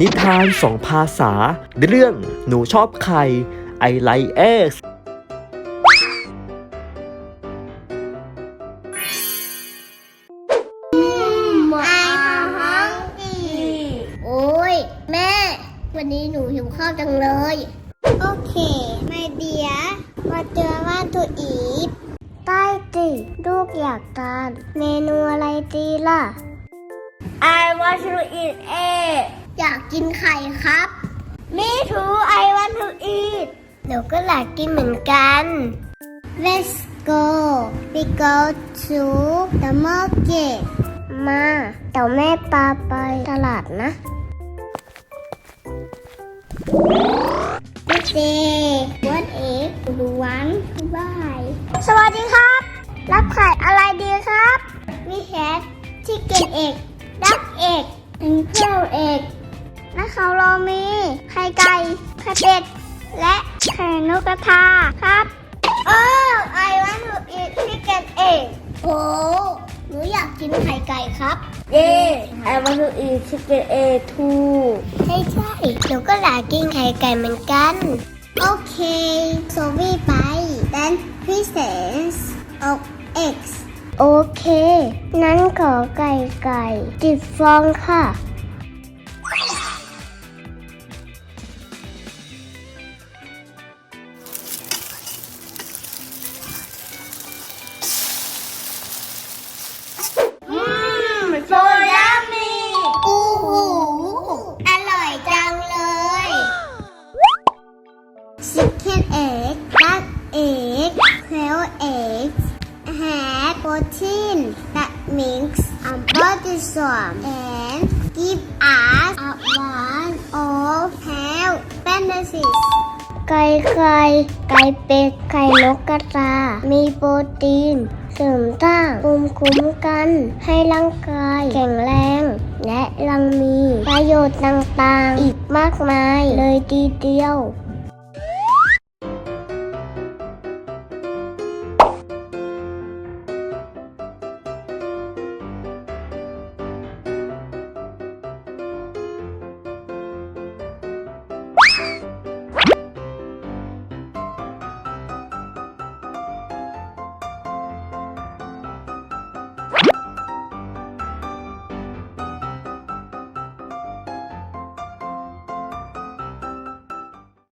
นิทานสองภาษา เรื่องหนูชอบใคร I like X หมดอาหารดีโอ้ยแม่วันนี้หนูหิวข้าวจังเลย โอเคไม่เดียมาเจอว่านตัวอีฟใต้ติลูกอยากทาน เมนูอะไรดีล่ะ I want to eat egg อยากกินไข่ครับ Me too I want to eat หนูก็อยากกินเหมือนกัน Let's go we go to the market มาเดี๋ยวแม่ปาไปตลาดนะพี่เจวันเอกดูวันบายสวัสดีครับ รับไข่อะไรดีครับมีแคท เขาเรามีไข่ไก่ไข่เป็ด และไข่นกกระทาครับโอ้ I want to eat chicken egg โอ้หนูอยากกินไข่ไก่ครับเย้ I want to eat chicken egg too ใช่ใช่หนูก็อยากกินไข่ไก่เหมือนกัน โอเคโซวี่ไป then pieces of eggs โอเค นั้นขอไก่ไก่ติดฟองค่ะ that makes our body strong and give us a one of health benefits ไก่ไข่ไก่เป็ดไข่นกกระทามีโปรตีน เสริมสร้างภูมิคุ้มกัน ให้ร่างกายแข็งแรง และยังมี ประโยชน์ต่างๆ อีกมากมายเลยทีเดียว